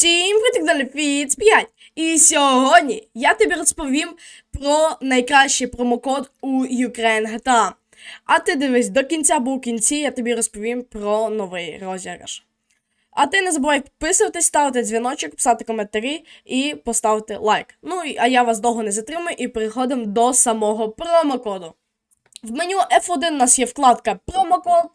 Всім привіт, далі Фіц 5. І сьогодні я тобі розповім про найкращий промокод у Ukraine GTA. А ти дивись до кінця, бо у кінці я тобі розповім про новий розіграш. А ти не забувай підписуватись, ставити дзвіночок, писати коментарі і поставити лайк. Ну а я вас довго не затримую і переходимо до самого промокоду. В меню F1 у нас є вкладка промокод.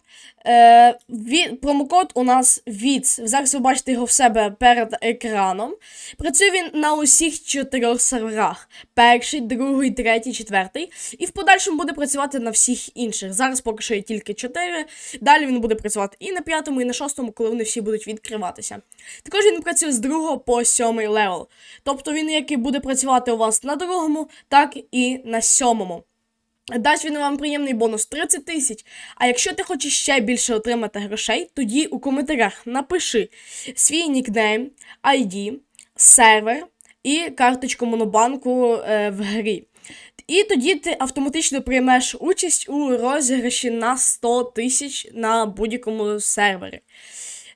Е, ві- промокод у нас VITS. Зараз ви бачите його в себе перед екраном. Працює він на усіх чотирьох серверах: перший, другий, третій, четвертий. І в подальшому буде працювати на всіх інших. Зараз поки що є тільки чотири. Далі він буде працювати і на п'ятому, і на шостому, коли вони всі будуть відкриватися. Також він працює з другого по сьомий левел. Тобто він як і буде працювати у вас на другому, так і на сьомому. Дасть він вам приємний бонус 30 тисяч. А якщо ти хочеш ще більше отримати грошей, тоді у коментарях напиши свій нікнейм, ID, сервер і карточку монобанку е, в грі. І тоді ти автоматично приймеш участь у розіграші на 100 тисяч на будь-якому сервері.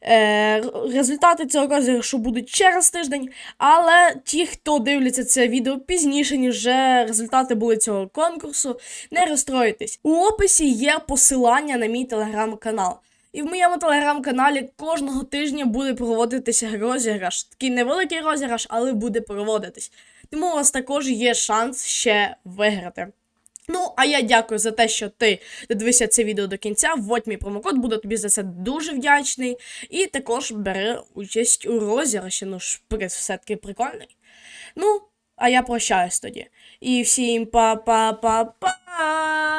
Е, результати цього розіграшу будуть через тиждень, але ті, хто дивляться це відео пізніше, ніж результати були цього конкурсу, не розстроїтесь. У описі є посилання на мій телеграм-канал. І в моєму телеграм-каналі кожного тижня буде проводитися розіграш. Такий невеликий розіграш, але буде проводитись. Тому у вас також є шанс ще виграти. Ну, а я дякую за те, що ти додивився це відео до кінця. Вводь мій промокод, буду тобі за це дуже вдячний. І також бери участь у розіграші. Ну, шприц все-таки прикольний. Ну, а я прощаюсь тоді. І всім па-па-па-па!